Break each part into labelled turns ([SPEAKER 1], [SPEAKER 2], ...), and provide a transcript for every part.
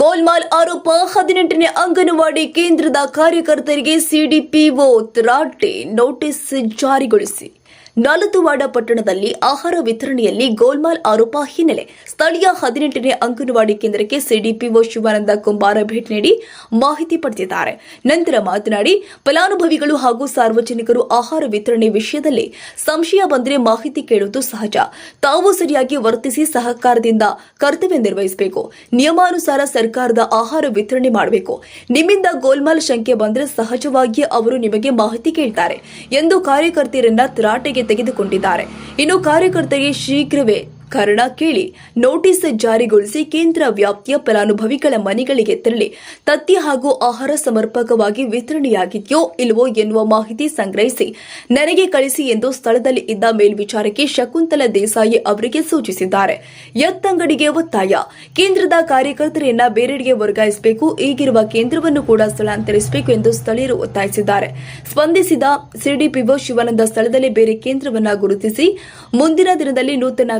[SPEAKER 1] ಗೋಲ್ಮಾಲ್ ಆರೋಪ ಹದಿನೆಂಟನೇ ಅಂಗನವಾಡಿ ಕೇಂದ್ರದ ಕಾರ್ಯಕರ್ತರಿಗೆ ಸಿಡಿಪಿಒ ತರಾಟೆ ನೋಟಿಸ್ ಜಾರಿಗೊಳಿಸಿ. ನಾಲತುವಾಡ ಪಟ್ಟಣದಲ್ಲಿ ಆಹಾರ ವಿತರಣೆಯಲ್ಲಿ ಗೋಲ್ಮಾಲ್ ಆರೋಪ ಹಿನ್ನೆಲೆ ಸ್ಥಳೀಯ ಹದಿನೆಂಟನೇ ಅಂಗನವಾಡಿ ಕೇಂದ್ರಕ್ಕೆ ಸಿಡಿಪಿಒ ಶಿವಾನಂದ ಕುಂಬಾರ ಭೇಟಿ ನೀಡಿ ಮಾಹಿತಿ ಪಡೆದಿದ್ದಾರೆ. ನಂತರ ಮಾತನಾಡಿ, ಫಲಾನುಭವಿಗಳು ಹಾಗೂ ಸಾರ್ವಜನಿಕರು ಆಹಾರ ವಿತರಣೆ ವಿಷಯದಲ್ಲಿ ಸಂಶಯ ಬಂದರೆ ಮಾಹಿತಿ ಕೇಳುವುದು ಸಹಜ. ತಾವು ಸರಿಯಾಗಿ ವರ್ತಿಸಿ ಸಹಕಾರದಿಂದ ಕರ್ತವ್ಯ ನಿರ್ವಹಿಸಬೇಕು. ನಿಯಮಾನುಸಾರ ಸರ್ಕಾರದ ಆಹಾರ ವಿತರಣೆ ಮಾಡಬೇಕು. ನಿಮ್ಮಿಂದ ಗೋಲ್ಮಾಲ್ ಶಂಕೆ ಬಂದರೆ ಸಹಜವಾಗಿ ಅವರು ನಿಮಗೆ ಮಾಹಿತಿ ಕೇಳ್ತಾರೆ ಎಂದು ಕಾರ್ಯಕರ್ತರನ್ನ ತರಾಟೆಗೆ ತೆಗೆದುಕೊಂಡಿದ್ದಾರೆ. ಇನ್ನು ಕಾರ್ಯಕರ್ತರಿಗೆ ಶೀಘ್ರವೇ ಕಾರಣ ಕೇಳಿ. ನೋಟಿಸ್ ಜಾರಿಗೊಳಿಸಿ ಕೇಂದ್ರ ವ್ಯಾಪ್ತಿಯ ಫಲಾನುಭವಿಗಳ ಮನೆಗಳಿಗೆ ತೆರಳಿ. ತತ್ತಿ ಹಾಗೂ ಆಹಾರ ಸಮರ್ಪಕವಾಗಿ ವಿತರಣೆಯಾಗಿದೆಯೋ ಇಲ್ಲವೋ ಎನ್ನುವ ಮಾಹಿತಿ ಸಂಗ್ರಹಿಸಿ. ನನಗೆ ಕಳಿಸಿ ಎಂದು ಸ್ಥಳದಲ್ಲಿ ಇದ್ದ ಮೇಲ್ವಿಚಾರಕಿ ಶಕುಂತಲ ದೇಸಾಯಿ ಅವರಿಗೆ ಸೂಚಿಸಿದ್ದಾರೆ. ಎತ್ತಂಗಡಿಗೆ ಒತ್ತಾಯ. ಕೇಂದ್ರದ ಕಾರ್ಯಕರ್ತರನ್ನ ಬೇರೆಡೆಗೆ ವರ್ಗಾಯಿಸಬೇಕು, ಈಗಿರುವ ಕೇಂದ್ರವನ್ನು ಕೂಡ ಸ್ಥಳಾಂತರಿಸಬೇಕು ಎಂದು ಸ್ಥಳೀಯರು ಒತ್ತಾಯಿಸಿದ್ದಾರೆ. ಸ್ಪಂದಿಸಿದ ಸಿಡಿಪಿಒ ಶಿವಾನಂದ ಸ್ಥಳದಲ್ಲಿ ಬೇರೆ ಕೇಂದ್ರವನ್ನ ಗುರುತಿಸಿ. ಮುಂದಿನ ದಿನದಲ್ಲಿ ನೂತನ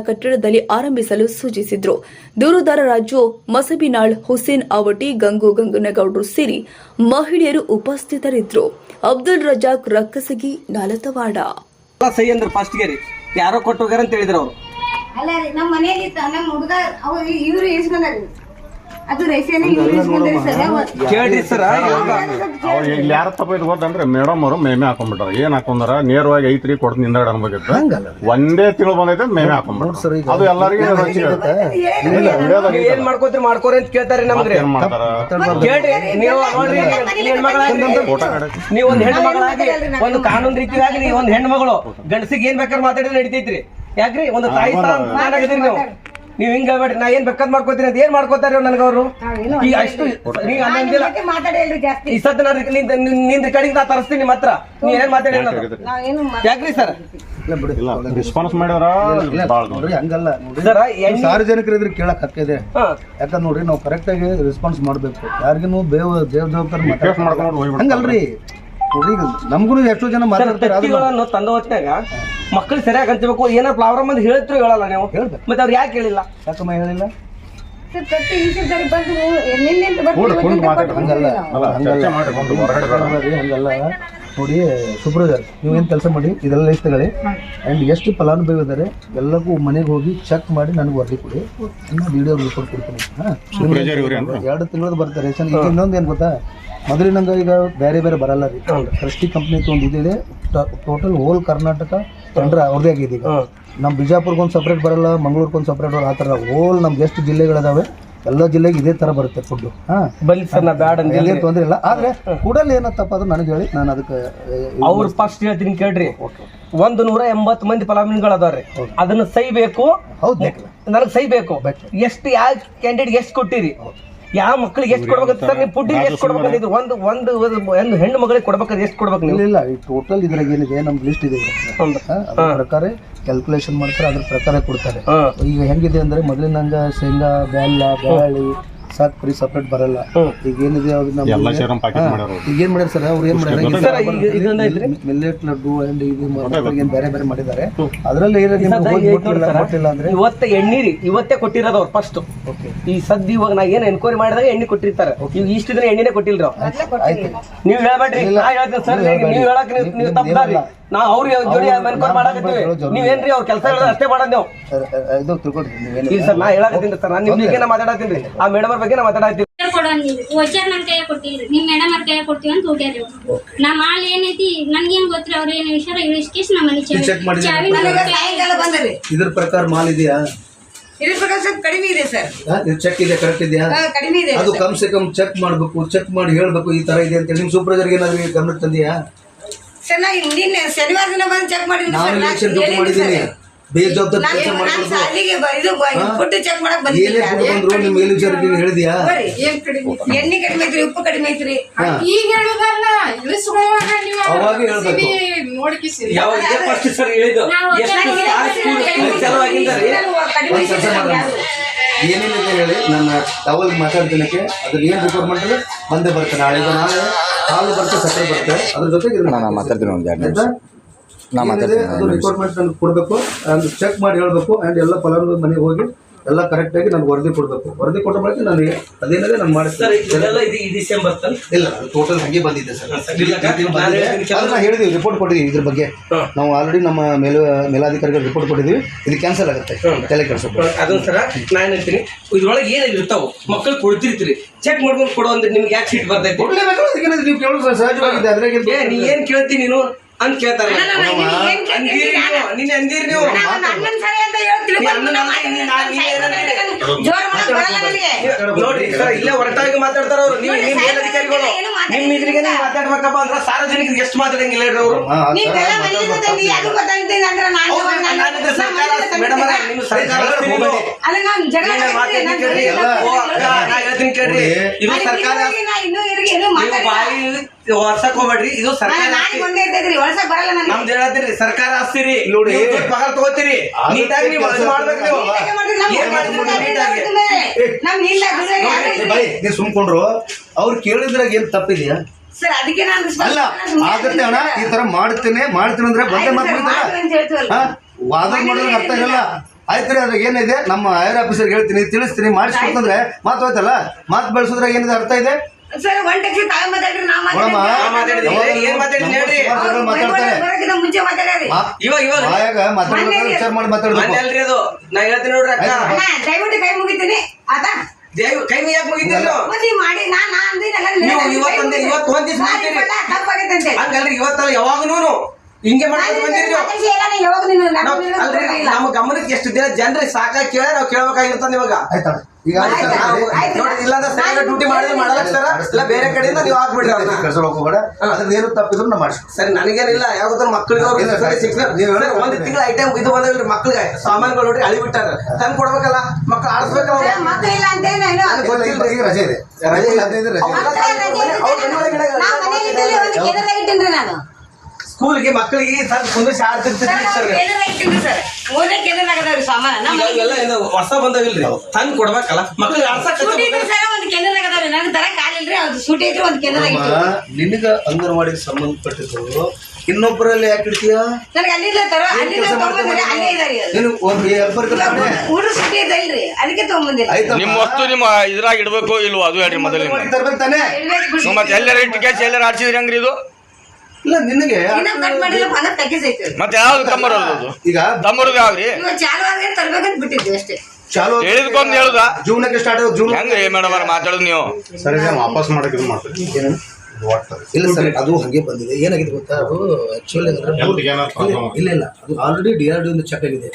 [SPEAKER 1] ಕಟ್ಟಡದಲ್ಲಿ ಆರಂಭಿಸಲು ಸೂಚಿಸಿದ್ರು. ದೂರುದಾರ ರಾಜು ಮಸಬಿನಾಳ್ ಹುಸೇನ್ ಆವಟಿ ಗಂಗು ಗಂಗನಗೌಡರು ಸೇರಿ ಮಹಿಳೆಯರು ಉಪಸ್ಥಿತರಿದ್ದರು ಅಬ್ದುಲ್ ರಜಾಕ್ ರಕ್ಕಸಗಿ ನಾಲತವಾಡ.
[SPEAKER 2] ಸಹಿ ಅಂದ್ರೆ ಫಸ್ಟ್ಗೆ ರೀ. ಯಾರೋ ಕೊಟ್ಟು ಹೋಗ್ಯಾರ ಅಂತ ಹೇಳಿದ್ರು ಅವರು.
[SPEAKER 3] ಅಲ್ಲ ರೀ ನಮ್ಮ ಮನೆಯಲ್ಲಿ ನಮ್ಮ ಹುಡುಗ ಅವ್ರು ಇವ್ರು ಇಸ್ಕೊಂಡಾರಿ ಅದು ಇಸ್ಕೊಂಡಾರಿ ಸರ್
[SPEAKER 2] ಕೇಳ್ರಿ ಸರ್
[SPEAKER 4] ಅವ್ರು ಇಲ್ಲಿ ಯಾರ ತಪ್ಪ ಗೊತ್ತಂದ್ರೆ ಮೇಡಮ್ ಅವರು ಮೇಮೆ ಹಾಕೊಂಡ್ಬಿಟ್ರ. ಏನ್ ಹಾಕೊಂಡಾರ? ನೇರವಾಗಿ ಐತ್ರಿ ಕೊಡ್ತ ನಿಂದಾಡ ಅನ್ಬೇಕಿತ್ತು. ಒಂದೇ ತಿಳ್ ಬಂದೈತೆ ಮೇಮೆ ಹಾಕೊಂಡ್ಬಿಟ್ರ. ಅದು ಎಲ್ಲರಿಗೂ
[SPEAKER 2] ನೀವ್ ಏನ್ ಮಾಡ್ಕೋತೀರಿ ಮಾಡ್ಕೋರಿ ಅಂತ ಕೇಳ್ತಾರೆ
[SPEAKER 4] ಮಾಡ್ತಾರ
[SPEAKER 2] ಕೇಳ್ರಿ ನೀವು ನೀವ್ ಒಂದ್ ಹೆಣ್ಮಗಳಾಗಿ ಒಂದು ಕಾನೂನು ರೀತಿಯಾಗಿ ನೀವ್ ಒಂದ್ ಹೆಣ್ಮಗಳು ಗಂಡಸಿಗೆ ಏನ್ ಬೇಕಾದ್ರೆ ಮಾತಾಡಿದ್ರೆ ನಡಿತೈತ್ರಿ. ಯಾಕ್ರಿ? ಒಂದು ತಾಯಿ ನೀವು. ನೀವ್ ಹಿಂಗ ಬೇಡ್ರಿ ನಾ ಏನ್ ಬೇಕಾದ್ ಮಾಡ್ಕೋತೀನಿ ಅದ್ ಏನ್ ಮಾಡ್ಕೋತಾರ ನನ್ಗ ಅವ್ರು ಈಗ ಅಷ್ಟು ನೀವ್ ಅನ್ನಂಗಿಲ್ಲ
[SPEAKER 3] ಮಾತಾಡಿಲ್ರಿ ಜಾಸ್ತಿ.
[SPEAKER 2] ಈ ಸತ್ ನಾನು ನಿಂದ ಕಡೆಗೆ ನಾ ತರಿಸ್ತೀನಿ ನಿಮ್ಮ ಹತ್ರ. ನೀವ್ ಏನ್ ಮಾತಾಡಿ ಯಾಕ್ರಿ ಸರ್?
[SPEAKER 4] ಇಲ್ಲ ರೆಸ್ಪಾನ್ಸ್ ಮಾಡ್ಯಾರ
[SPEAKER 5] ನೋಡ್ರಿ ಹಂಗಲ್ಲ ನೋಡ್ರಿ
[SPEAKER 2] ಸರ
[SPEAKER 5] ಸಾರ್ವಜನಿಕರು ಇದ್ರೆ ಕೇಳಕ್ ಹಕ್ಕಿದೆ. ಯಾಕಂದ್ರೆ ನೋಡ್ರಿ ನಾವು ಕರೆಕ್ಟ್ ಆಗಿ ರೆಸ್ಪಾನ್ಸ್ ಮಾಡ್ಬೇಕು. ಯಾರಿಗೂ ಬೇವ ದೇವ್ ಜವಾಬ್ದಾರಿ. ಹಂಗಲ್ರಿ. ಈಗ ನಮ್ಗೂ ಎಷ್ಟೋ ಜನ ಮಾತಾಡ್ತಾರೆ
[SPEAKER 2] ತತ್ತಿಗಳನ್ನು ತಂದ ಹೊತ್ತಾಗ ಮಕ್ಕಳು ಸರಿಯಾಗಿ ಅಂತಬೇಕು ಏನಾರ ಪ್ರಾಬ್ಲಮ್ ಅಂತ ಹೇಳ್ತಿರೋ ಹೇಳಲ್ಲ ನೀವು.
[SPEAKER 5] ಹೇಳ್ಬೇಕು.
[SPEAKER 2] ಮತ್ತೆ ಅವ್ರು ಯಾಕೆ ಹೇಳಿಲ್ಲ?
[SPEAKER 5] ಯಾಕಮ್ಮ ಹೇಳಿಲ್ಲ?
[SPEAKER 4] ಕೂಡ್.
[SPEAKER 5] ಹಂಗಲ್ಲ.
[SPEAKER 4] ಅಲ್ಲ ಹೊರಗಡೆ ಬೇಡ.
[SPEAKER 5] ಹಂಗಲ್ಲ. ನೋಡಿ ಸೂಪರ್ವೈಸರ್ ನೀವು ಏನು ಕೆಲಸ ಮಾಡಿ ಇದೆಲ್ಲ ಲೈಫ್ ತಗೊಳ್ಳಿ. ಆ್ಯಂಡ್ ಎಷ್ಟು ಫಲಾನುಭವಿ ಇದ್ದಾರೆ ಎಲ್ಲಕ್ಕೂ ಮನೆಗೆ ಹೋಗಿ ಚೆಕ್ ಮಾಡಿ ನನಗೆ ವರದಿ ಕೊಡಿ. ಇನ್ನು ವಿಡಿಯೋ ರಿಪೋರ್ಟ್ ಕೊಡ್ತೀನಿ. ಹಾಂ? ಎರಡು ತಿಂಗಳದ್ದು ಬರ್ತಾರೆ. ರೇಷನ್ ಈಗ ಇನ್ನೊಂದು ಏನು ಗೊತ್ತಾ? ಮೊದಲಿನಂಗ ಈಗ ಬೇರೆ ಬೇರೆ ಬರಲ್ಲ ರೀ. ಕ್ರಿಸ್ಟಿ ಕಂಪ್ನಿ ಒಂದು ಇದಿದೆ. ಟೋಟಲ್ ಹೋಲ್ ಕರ್ನಾಟಕ ಟೆಂಡರ್ ಅವ್ರದೇ ಆಗಿದೆ ಈಗ. ನಮ್ಮ ಬಿಜಾಪುರ್ಗೊಂದು ಸಪ್ರೇಟ್ ಬರಲ್ಲ ಮಂಗಳೂರಿಗೆ ಒಂದು ಸಪ್ರೇಟ್ ಬರಲ್ಲ ಆ ಥರ ಹೋಲ್ ನಮ್ಗೆ ಎಷ್ಟು ಜಿಲ್ಲೆಗಳಿದಾವೆ ಎಲ್ಲ ಜಿಲ್ಲೆಗೆ ಇದೇ ಥರ ಬರುತ್ತೆ ಫುಡ್ ಹಾಂ.
[SPEAKER 2] ಬಲ್ಲಿ ಸರ್ ನಾ ಬ್ಯಾಡ ಅಂತ
[SPEAKER 5] ಏನೇನು ತೊಂದರೆ ಇಲ್ಲ. ಆದ್ರೆ ಕೂಡಲ್ ಏನತ್ತಪ್ಪ ಅದು ನನಗೆ ಹೇಳಿ ನಾನು ಅದಕ್ಕೆ
[SPEAKER 2] ಅವ್ರು ಫಸ್ಟ್ ಹೇಳ್ತೀನಿ ಕೇಳ್ರಿ. ಒಂದು ನೂರ ಎಂಬತ್ತು ಮಂದಿ ಫಲಾನುಭವಿಗಳು ಅದಾವ್ರಿ ಅದನ್ನ ಸೈಬೇಕು.
[SPEAKER 5] ಹೌದು ಬೇಕು
[SPEAKER 2] ನನಗೆ ಸೈಬೇಕು. ಎಷ್ಟು ಯಾವ ಕ್ಯಾಂಡಿಡೇಟ್ ಎಷ್ಟು ಕೊಟ್ಟಿರಿ? ಯಾವ ಮಕ್ಕಳಿಗೆ ಎಷ್ಟು ಕೊಡ್ಬೇಕು ಸರ್? ನೀವು ಫುಡ್ ಎಷ್ಟು ಕೊಡ್ಬೇಕು ಒಂದು ಒಂದು ಒಂದು ಹೆಣ್ಣು ಮಗಳಿಗೆ ಕೊಡ್ಬೇಕಾದ್ರೆ ಎಷ್ಟು ಕೊಡ್ಬೇಕು ನೀವು?
[SPEAKER 5] ಇಲ್ಲ ಇಲ್ಲ ಈ ಟೋಟಲ್ ಇದ್ರಾಗ ಏನಿದೆ ನಮ್ ಲಿಸ್ಟ್ ಇದೆ ಅದ್ರ ಪ್ರಕಾರ ಕ್ಯಾಲ್ಕುಲೇಷನ್ ಮಾಡ್ತಾರೆ ಅದ್ರ ಪ್ರಕಾರ ಕೊಡ್ತಾರೆ. ಈಗ ಹೆಂಗಿದೆ ಅಂದ್ರೆ ಮೊದಲಿನಂಗ ಶೇಂಗಾ ಬೆಲ್ಲ ಬ್ಯಾಳಿ ಸಕ್ರಿ ಸಪ್ರೇಟ್ ಬರಲ್ಲ. ಈಗ ಏನಿದೆ ಅದು ನಮ್ಮ ಈಗ ಏನ್ ಮಾಡ್ಯಾರ ಸರ್? ಅವ್ರು ಏನ್? ಮಾಡ್ಯಾರ ಮಿಲ್ಲೆಟ್ ಲಡ್ಡು ಅಂಡ್ ಇದು ಏನ್ ಬೇರೆ ಬೇರೆ ಮಾಡಿದ್ದಾರೆ. ಅದರಲ್ಲಿ ಹೋಗಿ ಅಂದ್ರೆ?
[SPEAKER 2] ಇವತ್ತೇ ಎಣ್ಣಿ ರೀ ಇವತ್ತೇ ಕೊಟ್ಟಿರೋದು ಅವ್ರು ಫಸ್ಟ್
[SPEAKER 5] ಓಕೆ
[SPEAKER 2] ಈ ಸದ್ಯ ಇವಾಗ ನಾ ಏನ್ ಎನ್ಕ್ವೈರಿ ಮಾಡಿದಾಗ ಎಣ್ಣೆ ಕೊಟ್ಟಿರ್ತಾರೆ. ಈಗ ಇಷ್ಟು ದಿನ ಎಣ್ಣೆನೆ ಕೊಟ್ಟಿಲ್ರಿ ನೀವ್ ಹೇಳ್ಬೇಡ್ರಿ. ನಾ ಹೇಳ್ತೀನಿ ಸರ್ ನೀವ್ ಹೇಳಕ್ ನೀವ್ ನೀವು ತಪ್ಪದಾರಿ. ನಾ ಅವ್ರಿಗೆ ಜೋಡಿ ಎನ್ಕ್ವೈರಿ ಮಾಡಕತ್ತೀವಿ. ನೀವೇನ್ರಿ ಅವ್ರ ಕೆಲಸ ಅಷ್ಟೇ ಮಾಡೋದ್ ನೀವು.
[SPEAKER 5] ಇದು ತಿಳ್ಕೊಡ್ರಿ ನೀವೇನು
[SPEAKER 2] ಈಗ ಸರ್ ನಾ ಹೇಳಕತ್ತೀನಿ ಸರ್ ನಾನು ನಿಮ್ ಬಗ್ಗೆ ನಾ ಮಾತಾಡತ್ತೀನಿ ಆ ಮೇಡಮ್ ಅವ್ರ ಬಗ್ಗೆ ನಾ ಮಾತಾಡತ್ತೀನಿ.
[SPEAKER 6] ಕೊಡಂಗಿಲ್ಲ ವಚರ್ ನನ್ ಕೈಯಾಗ ಕೊಟ್ಟಿಲ್ರಿ ನಿಮ್ ಮೇಡಮ್ ಅವ್ರ ಕೈಯಾಗ ಕೊಡ್ತೀವಿ ಅಂತ ಹೋಗ್ಯಾರಿ ಅವ್ರು. ನಾ ಮಾಲ್ ಏನೈತಿ ನನ್ಗೇನ್ ಗೊತ್ತ್ರಿ ಅವ್ರ ಏನ್ ವಿಷಯ ಇಳಿಸ್ಕೇಸ್ ನಮ್ಮ ಮನೆ
[SPEAKER 5] ಚೆಕ್ ಮಾಡಿದ್ರಿ?
[SPEAKER 6] ಚಾವಿ ನನ್ ಕೈಯಾಗ
[SPEAKER 3] ಸಾಯಂಕಾಲ ಬಂದ್ರಿ.
[SPEAKER 5] ಇದ್ರ ಪ್ರಕಾರ ಮಾಲ್ ಇದೆಯಾ?
[SPEAKER 3] ಇದ್ರ ಪ್ರಕಾರ ಸ್ವಲ್ಪ ಕಡಿಮೆ ಇದೆ ಸರ್.
[SPEAKER 5] ಚೆಕ್ ಇದೆ ಕರೆಕ್ಟ್ ಇದೆಯಾ?
[SPEAKER 3] ಕಡಿಮೆ ಇದೆ
[SPEAKER 5] ಅದು ಕಮ್ ಸೆ ಕಮ್ ಚೆಕ್ ಮಾಡ್ಬೇಕು ಚೆಕ್ ಮಾಡಿ ಹೇಳ್ಬೇಕು ಈ ತರ ಇದೆ ಅಂತ ನಿಮ್ ಸೂಪರ್ವೈಸರ್ಗೆ ಏನಾದ್ರು ಗಮನಕ್ಕೆ ತಂದಿಯಾ?
[SPEAKER 3] ಸರ್ ನಾ ನಿನ್ನೆ ಶನಿವಾರ ದಿನ ಬಂದು ಚೆಕ್ ಮಾಡಿದ್ದೀನಿ
[SPEAKER 5] ನಾನು ಎಲೆಕ್ಷನ್ ಮಾಡಿದ್ದೀನಿ. ಬೇಜವಾಬ್ದಾರಿ ಕೆಲಸ ಏನೇ ಬಂದ್ರು ಹೇಳಿದ್ಯಾ?
[SPEAKER 3] ಕಡಿಮೆ ಎಣ್ಣೆ ಕಡಿಮೆ ಐತ್ರಿ ಉಪ್ಪು ಕಡಿಮೆ ಐತ್ರಿ.
[SPEAKER 7] ಈಗ ಹೇಳುದಲ್ಲ ಇಳಿಸ್ಕೊಳ್ಳುವಾಗ ನೀವು
[SPEAKER 5] ಅವಾಗ ಹೇಳ್ಬೇಕು.
[SPEAKER 2] ಯಾವ ಇದೇ ಫಸ್ಟ್ ಸರ್ ಹೇಳಿದ್ದು?
[SPEAKER 5] ಏನೇನಿದೆ ಹೇಳಿ? ನನ್ನ ಟವಲ್ ಮಾತಾಡ್ತೀನಕ್ಕೆ ಅದ್ರ ಏನು ರಿಕ್ವೈರ್ಮೆಂಟ್ ಬಂದೇ ಬರುತ್ತೆ. ನಾಳೆ ನಾಳೆ ಹಾಲು ಬರುತ್ತೆ ಸಕ್ಕರೆ ಬರುತ್ತೆ. ಅದ್ರ ಜೊತೆಗೆ
[SPEAKER 8] ನಾನು ಮಾತಾಡ್ತೀನಿ ಒಂದು ಎರಡು? ನಾ ಮಾತಾಡ್ತೀನಿ
[SPEAKER 5] ಅದು ರಿಕ್ವೈರ್ಮೆಂಟ್ ನನಗೆ ಕೊಡಬೇಕು ಅಂಡ್ ಚೆಕ್ ಮಾಡಿ ಹೇಳಬೇಕು ಆ್ಯಂಡ್ ಎಲ್ಲ ಫಲಾನುಭವಿ ಮನೆಗೆ ಹೋಗಿ ಎಲ್ಲ ಕರೆಕ್ಟಾಗಿ ನನಗೆ ವರದಿ ಕೊಡಬೇಕು. ವರದಿ ಕೊಟ್ಟ ಬಳಿಕ ನನಗೆ ಅದೇನಿದೆ ನಾನು ಮಾಡಿಸ್ತೀನಿ
[SPEAKER 2] ಡಿಸೆಂಬರ್ ತನಕ?
[SPEAKER 5] ಇಲ್ಲ ಟೋಟಲ್ ಹಾಗೆ ಬಂದಿದೆ ಸರ್.
[SPEAKER 2] ಇಲ್ಲ, ನಾನು ಹೇಳ್ತೀನಿ
[SPEAKER 5] ಹೇಳಿದೀವಿ ರಿಪೋರ್ಟ್ ಕೊಟ್ಟಿದ್ದೀವಿ ಇದ್ರ ಬಗ್ಗೆ. ನಾವು ಆಲ್ರೆಡಿ ನಮ್ಮ ಮೇಲ ಮೇಲಾಧಿಕಾರಿಗಳು ರಿಪೋರ್ಟ್ ಕೊಟ್ಟಿದ್ದೀವಿ ಇದು ಕ್ಯಾನ್ಸಲ್ ಆಗುತ್ತೆ. ತಲೆ ಕೆಲಸ
[SPEAKER 2] ಅದೊಂದು ಸರ ನಾನು ಹೇಳ್ತೀನಿ ಇದ್ರೊಳಗೆ ಏನೇನು ಇರ್ತಾವ ಮಕ್ಕಳು ಕೊಡ್ತಿರ್ತೀರಿ ಚೆಕ್ ಮಾಡ್ಕೊಂಡು ಕೊಡೋ ಅಂದ್ರೆ ನಿಮ್ಗೆ ಯಾಕೆ ಸೀಟ್ ಬರ್ತೈತೆ?
[SPEAKER 5] ಕೊಡ್ಲೇಬೇಕು ಅದಕ್ಕೇನಾದ್ರು ನೀವು ಕೇಳೋದು ಸಹಜವಾಗಿದೆ ಅದ್ರಾಗೆ
[SPEAKER 2] ಏ ನೀ ಏನ್ ಕೇಳ್ತೀನಿ ನೀನು? ಅಂತ ಕೇಳ್ತಾರೆ.
[SPEAKER 3] ನಾನು ಕೇಳ್ತೀನಿ
[SPEAKER 2] ಅಂದಿರಿ ನೀವು ನೋಡ್ರಿ ಸರ್ ಇಲ್ಲೇ ಹೊರಟಾಗಿ ಮಾತಾಡ್ತಾರ ಅವ್ರು. ನೀವು ನಿಮ್ ಮೇಲಧಿಕಾರಿಗಳು.
[SPEAKER 3] ಏನು
[SPEAKER 2] ನಿಮ್. ಇದ್ರಿಗೆ ನೀವು ಮಾತಾಡ್ಬೇಕಪ್ಪ ಅಂದ್ರೆ ಸಾರ್ವಜನಿಕರಿಗೆ ಎಷ್ಟು ಮಾತಾಡಂಗಿಲ್ಲ ಹೇಳ್ರಿ ಅವರು. ಸರ್ಕಾರ ಕೇಳ್ರಿ ಇದು ಸರ್ಕಾರ ಹೋಗ್ಬೇಡ್ರಿ. ಇದು ಸರ್ಕಾರ
[SPEAKER 3] ನಾನು
[SPEAKER 2] ಆಸ್ತಿ.
[SPEAKER 3] ನಾನ್ ಒಂದೇ ಬರಲ್ಲ ನನಗೆ.
[SPEAKER 2] ನಮ್ದು ಹೇಳತ್ತೀರಿ ಸರ್ಕಾರ ಆಸ್ತಿರಿ.
[SPEAKER 5] ನೋಡಿ.
[SPEAKER 2] ನೀವು ದುಡ್ಡು ಪಗಾರ ತಗೋತೀರಿ.
[SPEAKER 5] ಆಗುತ್ತೆ
[SPEAKER 2] ನೀಟಾಗಿ ನೀವು
[SPEAKER 5] ಕೆಲ್ಸ
[SPEAKER 2] ಮಾಡ್ಬೇಕು ನೀವು. ಏನ್ ಮಾಡ್ತೀರಿ
[SPEAKER 5] ಏ, ಬೈ ನೀವು ಸುಮ್ಕೊಂಡ್ರು. ಅವ್ರು ಕೇಳಿದ್ರಾಗ ಏನ್ ತಪ್ಪಿದ್ಯಾ?
[SPEAKER 3] ಸರ್ ಅದಕ್ಕೆ ನಾನು
[SPEAKER 5] ಅಲ್ಲ ಆಗತ್ತೆ ಅಣ್ಣ ಈ ತರ ಮಾಡ್ತೇನೆ ಮಾಡ್ತೀನಿ ಅಂದ್ರೆ ಬಂದೆ
[SPEAKER 3] ಆಯ್ತು ಸರ್, ಮಾಡ್ತೀನಿ ಅಂತ ಹೇಳ್ತೀವಲ್ಲ.
[SPEAKER 5] ಹಾ? ವಾದ ಮಾಡೋದ್ರ ಅರ್ಥ ಇಲ್ಲ ಆಯ್ತು ಅದ್ರಾಗ ಏನಿದೆ? ನಮ್ಮ ಐರ್ ಆಫೀಸರ್ ಹೇಳ್ತೀನಿ ತಿಳಿಸ್ತೀನಿ ಮಾಡಿಸ್ಕೊಡ್ತಂದ್ರೆ ಮಾತು ಹೋಯ್ತಲ್ಲ? ಮಾತು ಬೆಳೆಸೋದ್ರಾಗ ಏನಿದೆ ಅರ್ಥ ಇದೆ?
[SPEAKER 3] ಸರ್ ಒಂದ್ ಟೆಕ್ಸಿ ತಾವೇ ಮಾತಾಡ್ರಿ ನಾ
[SPEAKER 5] ನೋಡಮ್ಮ,
[SPEAKER 2] ನಾ ಮಾತಾಡಿದ್ವಿ. ಏನ್ ಮಾತಾಡಿದ್ವಿ ಹೇಳ್ರಿ?
[SPEAKER 5] ಸುಮಾರು ಜನಗಳು
[SPEAKER 3] ಮುಂಚೆ ಮಾತಾಡ್ರಿ
[SPEAKER 2] ಇವಾಗ ಇವಾಗ.
[SPEAKER 5] ವಿಚಾರ ಮಾಡಿ
[SPEAKER 2] ಅಲ್ರಿ ಅದು. ನಾ ಹೇಳ್ತೀನಿ ನೋಡ್ರಿ ಅಕ್ಕ.
[SPEAKER 3] ಅಣ್ಣ ದಯವಿಟ್ಟು ಕೈ ಮುಗಿತೀನಿ. ಆತ
[SPEAKER 2] ದೇವ್ ಕೈ ಯಾಕೆ ಮುಗಿತೀರಿ ನೀವು?
[SPEAKER 3] ಮಾಡಿ ನಾ ನಾ ಅಂದಿನಲ್ಲ
[SPEAKER 2] ನೀವು ಇವತ್ತೊಂದು ಇವತ್ತು ಒಂದ್ ದಿವಸ ಮುಗಿತೀರಿ
[SPEAKER 3] ತಪ್ಪಾಗೈತೆ ಅಂತ
[SPEAKER 2] ಹಂಗಲ್ರಿ ಇವತ್ತಲ್ಲ ಯಾವಾಗನೂ ಹಿಂಗೆ ಮಾಡ್ಕೊಂಡು ಬಂದಿರಿ ನೀವು. ನಮ್ಮ ಗಮನಕ್ಕೆ ಎಷ್ಟು ದಿನ ಜನರಿಗೆ ಸಾಕಾಗಿ ಕೇಳ ನಾವು ಕೇಳಬೇಕಾಗಿರ್ತಾನೆ ಇವಾಗ.
[SPEAKER 5] ಆಯ್ತಾ. ಈಗ.
[SPEAKER 2] ನೋಡಿ ಇಲ್ಲಾಂದ್ರೆ ಸರಿಯಾಗಿ ಡ್ಯೂಟಿ ಮಾಡಿದ್ರೆ ಮಾಡಲಕ್ತಾರ ಇಲ್ಲ ಬೇರೆ ಕಡೆಯಿಂದ ನೀವು ಹಾಕ್ಬಿಡ್ರಿ ಅವ್ರನ್ನ
[SPEAKER 5] ಕೆಲ್ಸಕ್ಕೆ ಹೋಗ್ಬೇಡ ತಪ್ಪಿದ್ರು ನಾವು ಮಾಡಿಸ್ಕೊ
[SPEAKER 2] ಸರಿ ನನಗೇನಿಲ್ಲ. ಯಾವ್ದಾದ್ರು ಮಕ್ಕಳಿಗೆ ಅವ್ರು
[SPEAKER 5] ಹೇಳೋದು
[SPEAKER 2] ಒಂದು. ತಿಂಗಳ ಐಟಮ್ ಇದು ಬಂದಲ್ರಿ ಮಕ್ಳಿಗೆ ಸಾಮಾನುಗಳು ನೋಡಿ ಅಳಿ ಬಿಟ್ಟಾರ ತಂದು ಕೊಡ್ಬೇಕಲ್ಲ ಮಕ್ಳು ಆಡಿಸ್ಬೇಕಲ್ಲ.
[SPEAKER 5] ಈಗ ರಜೆ ಇದೆ. ರಜೆ ಇಲ್ಲ ಅಂತ ಇದ್ರೆ
[SPEAKER 2] ಸ್ಕೂಲ್ಗೆ ಮಕ್ಕಳಿಗೆ ಸರ್ ಕುಂದ್ರಿಸಿ
[SPEAKER 3] ಸರ್,
[SPEAKER 2] ಇವೆಲ್ಲ ಏನು ಹೊಸ ಬಂದವಿಲ್ರಿ ತಂದು ಕೊಡ್ಬೇಕಲ್ಲ. ಮಕ್ಕಳಿಗೆ ಆಡ್ಸಕ್
[SPEAKER 3] ನನಗೆ
[SPEAKER 5] ಅಂಗನವಾಡಿಗೆ ಸಂಬಂಧಪಟ್ಟಿದ್ದು ಇನ್ನೊಬ್ಬರಲ್ಲಿ ಯಾಕೆ ಇಡ್ತೀಯ?
[SPEAKER 8] ನಿಮ್ಮ ವಸ್ತು ನಿಮ್ಮ ಇದ್ರಾಗ ಇಡ್ಬೇಕು ಇಲ್ವೋ? ಅದು ಹೇಳ್ರಿ ಮೊದಲು
[SPEAKER 5] ತರ್ಬೇಕು ತಾನೇ?
[SPEAKER 3] ಇರ್ಬೇಕು ಬಿಡ್ರಿ.
[SPEAKER 8] ನೀವು ಮತ್ತೆ ಎಲ್ಲರ ಇಟ್ಟು ಕ್ಯಾಚ್ ಎಲ್ಲರ ಆಡ್ಸಿದ್ರಿ ಹಂಗ್ರಿ ಇದು?
[SPEAKER 5] ಇಲ್ಲ ನಿನಗೆ
[SPEAKER 8] ಮತ್ತೆ ಯಾವ ತಮ್ಮರ ಅದು.
[SPEAKER 5] ಈಗ
[SPEAKER 8] ತಮ್ಮರೋದು ಯಾವ್ರಿ
[SPEAKER 3] ತರ್ಬೇಕಂತ ಬಿಟ್ಟಿದ್ವಿ ಅಷ್ಟೇ.
[SPEAKER 5] ಚಾಲು
[SPEAKER 8] ಹೇಳಿದ್ಕೊಂದ್ ಹೇಳುದ?
[SPEAKER 5] ಜೂನಕ್ಕೆ ಸ್ಟಾರ್ಟ್ ಆಗೋದು ಜೂನ್
[SPEAKER 8] ಹೆಂಗೆ ಮೇಡಮ್ ಅವ್ರ ಮಾತಾಡೋದು ನೀವು?
[SPEAKER 4] ಸರಿ ವಾಪಸ್ ಮಾಡಕ್ಕೆ ಇದು ಮಾಡ್ತೀವಿ?
[SPEAKER 5] ಇಲ್ಲ ಸರ್ ಅದು ಹಾಗೆ ಬಂದಿದೆ. ಏನಾಗಿದೆ ಗೊತ್ತಾ? ಅದು ಆಕ್ಚುಲಿ ಇಲ್ಲ ಇಲ್ಲ ಅದು ಆಲ್ರೆಡಿ ಡಿ ಆರ್ ಡಿ ಒಂದು ಚೆಕ್ ಆಗಿದೆ.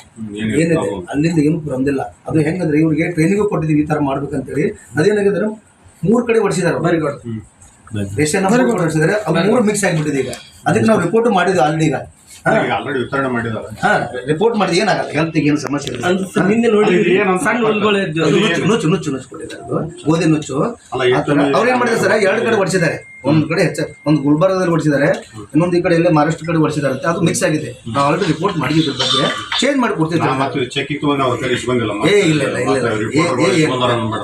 [SPEAKER 4] ಏನಿದೆ?
[SPEAKER 5] ಅಲ್ಲಿಂದ ಏನು ಬಂದಿಲ್ಲ. ಅದು ಹೆಂಗಂದ್ರೆ ಇವ್ರಿಗೆ ಟ್ರೈನಿಂಗು ಕೊಟ್ಟಿದ್ದೀವಿ ಈ ತರ ಮಾಡ್ಬೇಕಂತೇಳಿ. ಅದೇನಾಗಿದ್ರೆ ಮೂರ್ ಕಡೆ ಹೊಡಿಸಿದಾರೆ ವೆರಿ ಗುಡ್ ನಂಬರ್ ಕೊಡಿಸಿದ್ರೆ ಅದು ಮೂರು ಮಿಕ್ಸ್ ಆಗಿಬಿಟ್ಟಿದೆ ಈಗ. ಅದಕ್ಕೆ ನಾವು ರಿಪೋರ್ಟ್ ಮಾಡಿದ್ವಿ ಆಲ್ರೆಡಿ ಈಗ.
[SPEAKER 4] ಆಲ್ರೆಡಿ ವಿತರಣೆ ಮಾಡಿದ್ದಾರೆ.
[SPEAKER 5] ಹಾ ರಿಪೋರ್ಟ್ ಮಾಡಿದ್ವಿ ಏನಾಗಲ್ಲ ಹೆಲ್ತ್ಗೆ ಏನು ಸಮಸ್ಯೆ ಇಲ್ಲ.
[SPEAKER 2] ಅಂತ ನಿನ್ನೆ ನೋಡಿ
[SPEAKER 4] ಇದು ಏನಂತ
[SPEAKER 2] ಸಣ್ಣ ಹುಲ್ಗಳು
[SPEAKER 5] ಅದು ನುಚ್ಚು ನುಚ್ಚು ನುಚ್ಚು ನುಚ್ಚು ಕೊಟ್ಟಿದ್ದಾರೆ ಅದು. ಗೋಧಿ ನುಚ್ಚು.
[SPEAKER 4] ಎಷ್ಟು
[SPEAKER 5] ಅವ್ರು ಏನ್ ಮಾಡಿದ್ದಾರೆ ಸರ್ ಎರಡು ಕಡೆ ಹೊಡಿಸಿದ್ದಾರೆ ಒಂದ್ ಕಡೆ ಹೆಚ್ಚ ಒಂದು ಗುಲ್ಬರ್ಗದಲ್ಲಿ ಓಡಿಸಿದ್ದಾರೆ ಇನ್ನೊಂದು ಈ ಕಡೆ ಎಲ್ಲ ಮಹಾರಾಷ್ಟ್ರ ಕಡೆ ಹೊಡಿಸಿದ್ದಾರೆ ಅಂತ ಅದು ಮಿಕ್ಸ್ ಆಗಿದೆ. ನಾವು ಆಲ್ರೆಡಿ ರಿಪೋರ್ಟ್ ಮಾಡಿದ್ರು ಬಗ್ಗೆ ಚೇಂಜ್ ಮಾಡಿ ಕೊಡ್ತೀವಿ ಏ ಇಲ್ಲ ಇಲ್ಲ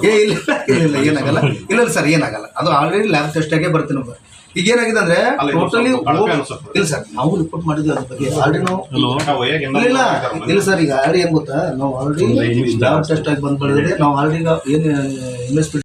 [SPEAKER 5] ಏ ಇಲ್ಲ ಇಲ್ಲ ಏನಾಗಲ್ಲ. ಇಲ್ಲ ಇಲ್ಲ ಸರ್ ಏನಾಗಲ್ಲ. ಅದು ಆಲ್ರೆಡಿ ಲ್ಯಾಬ್ ಟೆಸ್ಟ್ ಆಗೇ ಬರ್ತೀನಿ ನಮ್ಗೆ ಈಗ ಏನಾಗಿದೆ ಅಂದ್ರೆ ಟೋಟಲಿ. ಇಲ್ಲ ಸರ್ ನಾವು ರಿಪೋರ್ಟ್ ಮಾಡಿದ್ವಿ ಅದ್ರ ಬಗ್ಗೆ. ಆಲ್ರೆಡಿ ನಾವು ಇಲ್ಲ ಇಲ್ಲ ಸರ್ ಈಗ ಆಲ್ರೆಡಿ ಏನ್ ಗೊತ್ತಾ? ನಾವು ಆಲ್ರೆಡಿ ಲ್ಯಾಬ್ ಟೆಸ್ಟ್ ಆಗಿ ಬಂದ್ ನಾವು ಆಲ್ರೆಡಿ ಏನು ಇನ್ವೆಸ್ಟ್ಮೆಂಟ್